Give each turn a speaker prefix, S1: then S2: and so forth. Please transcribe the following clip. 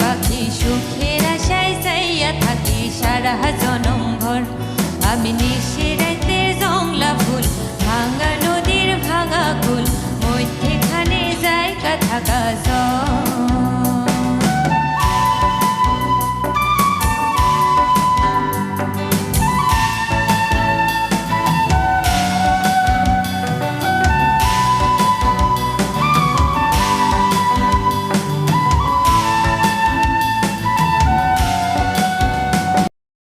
S1: পাখি সুখের আশায় চাইয়া থাকি ভর আমি নিশিরাতে জংলা ফুল ভাঙা নদীর ভাঙা কুল মধ্যেখানে জায়গা থাকা সব